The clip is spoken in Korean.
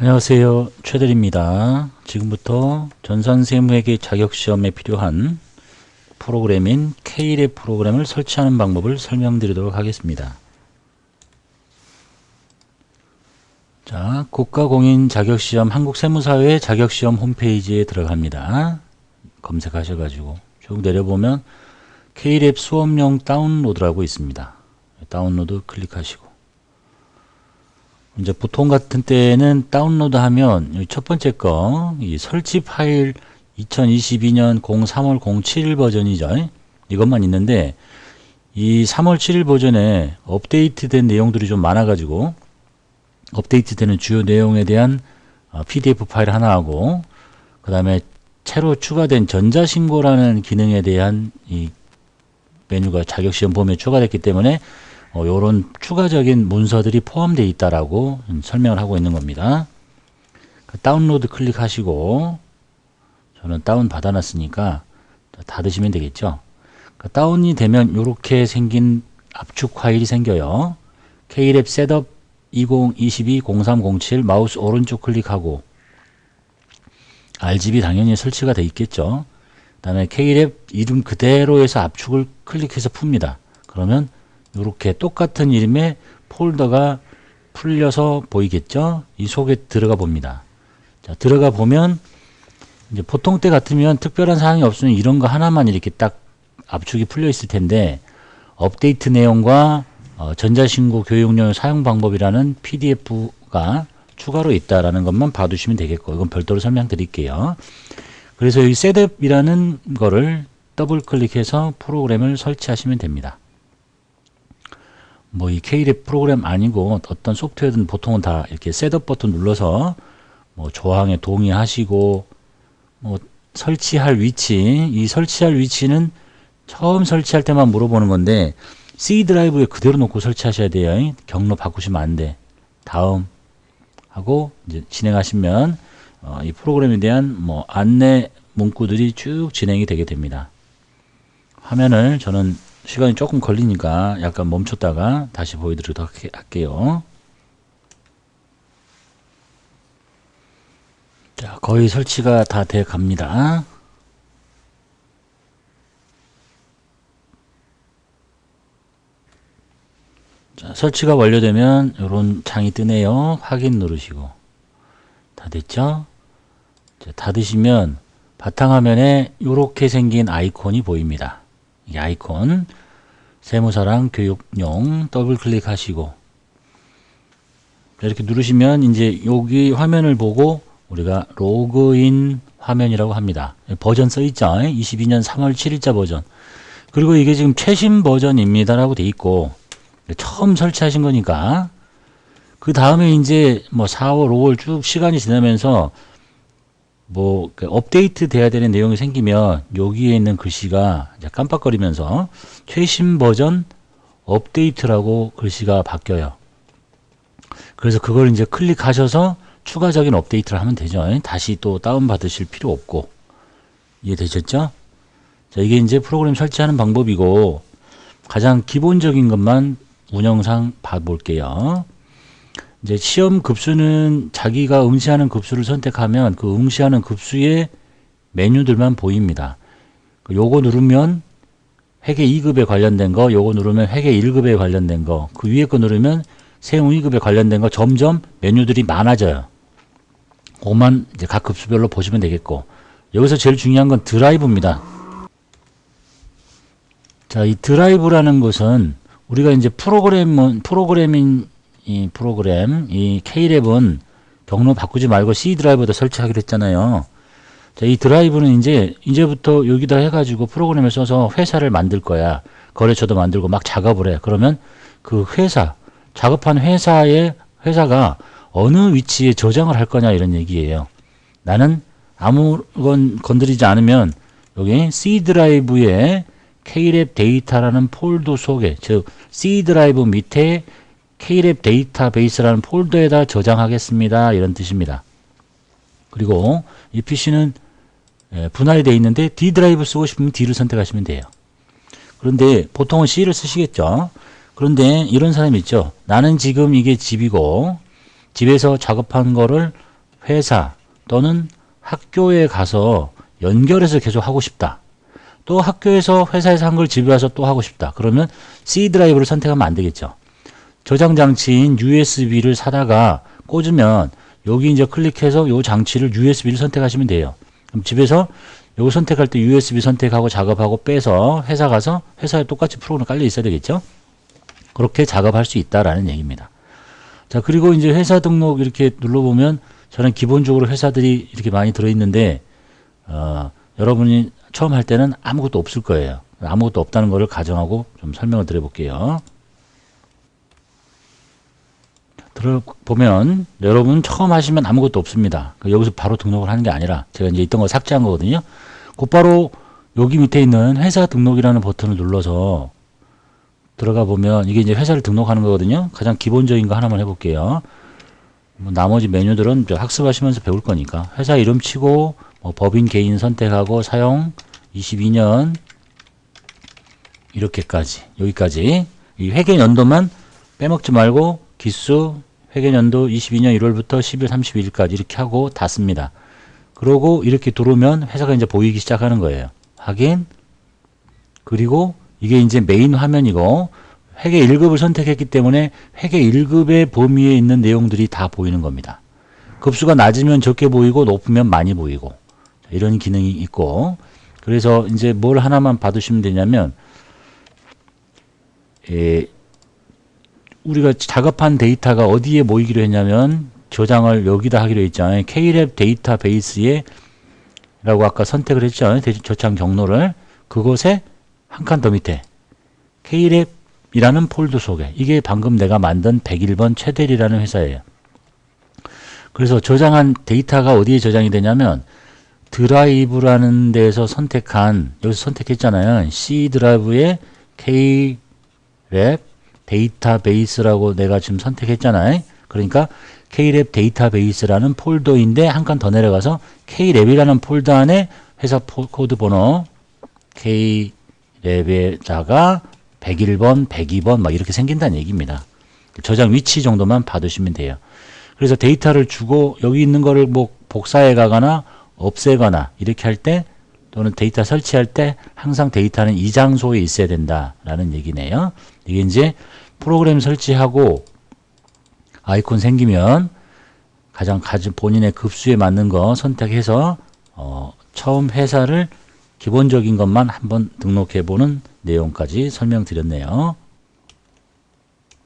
안녕하세요. 최대리입니다. 지금부터 전산세무회계 자격시험에 필요한 프로그램인 K랩 프로그램을 설치하는 방법을 설명드리도록 하겠습니다. 자, 국가공인 자격시험 한국세무사회 자격시험 홈페이지에 들어갑니다. 검색하셔가지고 쭉 내려보면 K랩 수업용 다운로드라고 있습니다. 다운로드 클릭하시고 이제 보통 같은 때는 다운로드 하면 여기 첫 번째 거, 이 설치 파일 2022년 03월 07일 버전이죠. 이것만 있는데, 이 3월 7일 버전에 업데이트된 내용들이 좀 많아가지고, 업데이트되는 주요 내용에 대한 어, PDF 파일 하나하고, 그 다음에 새로 추가된 전자신고라는 기능에 대한 이 메뉴가 자격시험 봄에 추가됐기 때문에 어, 요런 추가적인 문서들이 포함되어 있다라고 설명을 하고 있는 겁니다. 그 다운로드 클릭하시고 저는 다운 받아놨으니까 닫으시면 되겠죠. 그 다운이 되면 이렇게 생긴 압축 파일이 생겨요. K랩 셋업 2022-0307 마우스 오른쪽 클릭하고 RGB 당연히 설치가 돼 있겠죠. 그 다음에 K랩 이름 그대로 해서 압축을 클릭해서 풉니다. 그러면 이렇게 똑같은 이름의 폴더가 풀려서 보이겠죠? 이 속에 들어가 봅니다. 자, 들어가 보면 이제 보통 때 같으면 특별한 사항이 없으면 이런 거 하나만 이렇게 딱 압축이 풀려 있을 텐데 업데이트 내용과 어, 전자신고 교육용 사용 방법이라는 PDF가 추가로 있다라는 것만 봐두시면 되겠고 이건 별도로 설명드릴게요. 그래서 이 셋업이라는 거를 더블 클릭해서 프로그램을 설치하시면 됩니다. 뭐 이 K랩 프로그램 아니고 어떤 소프트웨어든 보통은 다 이렇게 셋업 버튼 눌러서 뭐 조항에 동의하시고 뭐 설치할 위치 이 설치할 위치는 처음 설치할 때만 물어보는 건데 C 드라이브에 그대로 놓고 설치하셔야 돼요. 경로 바꾸시면 안 돼. 다음 하고 이제 진행하시면 어, 이 프로그램에 대한 뭐 안내 문구들이 쭉 진행이 되게 됩니다. 화면을 저는 시간이 조금 걸리니까 약간 멈췄다가 다시 보여드리도록 할게요. 자, 거의 설치가 다 돼 갑니다. 자, 설치가 완료되면 이런 창이 뜨네요. 확인 누르시고. 다 됐죠? 자, 닫으시면 바탕화면에 이렇게 생긴 아이콘이 보입니다. 이 아이콘 세무사랑 교육용 더블 클릭하시고 이렇게 누르시면 이제 여기 화면을 보고 우리가 로그인 화면이라고 합니다. 버전 써 있죠. 22년 3월 7일자 버전. 그리고 이게 지금 최신 버전입니다 라고 돼 있고 처음 설치하신 거니까 그 다음에 이제 뭐 4월, 5월 쭉 시간이 지나면서 뭐 업데이트 돼야 되는 내용이 생기면 여기에 있는 글씨가 깜빡거리면서 최신 버전 업데이트라고 글씨가 바뀌어요. 그래서 그걸 이제 클릭하셔서 추가적인 업데이트를 하면 되죠. 다시 또 다운 받으실 필요 없고 이해되셨죠? 자, 이게 이제 프로그램 설치하는 방법이고 가장 기본적인 것만 운영상 봐볼게요. 이제 시험 급수는 자기가 응시하는 급수를 선택하면 그 응시하는 급수의 메뉴들만 보입니다. 그 요거 누르면 회계 2급에 관련된 거, 요거 누르면 회계 1급에 관련된 거, 그 위에 거 누르면 세용 2급에 관련된 거 점점 메뉴들이 많아져요. 그만 이제 각 급수별로 보시면 되겠고 여기서 제일 중요한 건 드라이브입니다. 자, 이 드라이브라는 것은 우리가 이제 프로그램은 프로그래밍 이 프로그램 이 K랩은 경로 바꾸지 말고 C 드라이브에다 설치하기로 했잖아요. 자, 이 드라이브는 이제 이제부터 여기다 해가지고 프로그램을 써서 회사를 만들 거야. 거래처도 만들고 막 작업을 해. 그러면 그 회사 작업한 회사의 회사가 어느 위치에 저장을 할 거냐 이런 얘기예요. 나는 아무건 건드리지 않으면 여기 C 드라이브에 K랩 데이터라는 폴더 속에 즉 C 드라이브 밑에 K랩 데이터베이스라는 폴더에다 저장하겠습니다. 이런 뜻입니다. 그리고 이 PC는 분할이 되어 있는데 D 드라이브 쓰고 싶으면 D를 선택하시면 돼요. 그런데 보통은 C를 쓰시겠죠. 그런데 이런 사람이 있죠. 나는 지금 이게 집이고 집에서 작업한 거를 회사 또는 학교에 가서 연결해서 계속 하고 싶다. 또 학교에서 회사에서 한 걸 집에 와서 또 하고 싶다. 그러면 C 드라이브를 선택하면 안 되겠죠. 저장 장치인 USB를 사다가 꽂으면 여기 이제 클릭해서 요 장치를 USB를 선택하시면 돼요. 그럼 집에서 요거 선택할 때 USB 선택하고 작업하고 빼서 회사 가서 회사에 똑같이 프로그램 깔려 있어야 되겠죠. 그렇게 작업할 수 있다라는 얘기입니다. 자, 그리고 이제 회사 등록 이렇게 눌러보면 저는 기본적으로 회사들이 이렇게 많이 들어있는데, 어, 여러분이 처음 할 때는 아무것도 없을 거예요. 아무것도 없다는 것을 가정하고 좀 설명을 드려볼게요. 들어보면 여러분 처음 하시면 아무것도 없습니다. 그 여기서 바로 등록을 하는 게 아니라 제가 이제 있던 거 삭제한 거거든요. 곧바로 여기 밑에 있는 회사 등록이라는 버튼을 눌러서 들어가 보면 이게 이제 회사를 등록하는 거거든요. 가장 기본적인 거 하나만 해볼게요. 뭐 나머지 메뉴들은 학습하시면서 배울 거니까 회사 이름 치고 뭐 법인 개인 선택하고 사용 22년 이렇게까지 여기까지 이 회계 연도만 빼먹지 말고 기수 회계 연도 22년 1월부터 10일 31일까지 이렇게 하고 닫습니다. 그러고 이렇게 들어오면 회사가 이제 보이기 시작하는 거예요. 확인. 그리고 이게 이제 메인 화면이고 회계 1급을 선택했기 때문에 회계 1급의 범위에 있는 내용들이 다 보이는 겁니다. 급수가 낮으면 적게 보이고 높으면 많이 보이고 자, 이런 기능이 있고 그래서 이제 뭘 하나만 받으시면 되냐면 에, 우리가 작업한 데이터가 어디에 모이기로 했냐면 저장을 여기다 하기로 했잖아요. K랩 데이터베이스에 라고 아까 선택을. 대- 저장 경로를 그곳에 한 칸 더 밑에 K랩이라는 폴더 속에 이게 방금 내가 만든 101번 최대리라는 회사예요. 그래서 저장한 데이터가 어디에 저장이 되냐면 드라이브라는 데에서 선택한 여기서 선택했잖아요. C 드라이브에 K랩 데이터베이스라고 내가 지금 선택했잖아요. 그러니까 K랩 데이터베이스라는 폴더인데 한 칸 더 내려가서 K랩이라는 폴더 안에 회사 포- 코드 번호 K랩에다가 101번, 102번 막 이렇게 생긴다는 얘기입니다. 저장 위치 정도만 받으시면 돼요. 그래서 데이터를 주고 여기 있는 거를 뭐 복사해 가거나 없애거나 이렇게 할 때 또는 데이터 설치할 때 항상 데이터는 이 장소에 있어야 된다라는 얘기네요. 이게 이제 프로그램 설치하고 아이콘 생기면 가장 가진 본인의 급수에 맞는 거 선택해서 어, 처음 회사를 기본적인 것만 한번 등록해 보는 내용까지 설명드렸네요.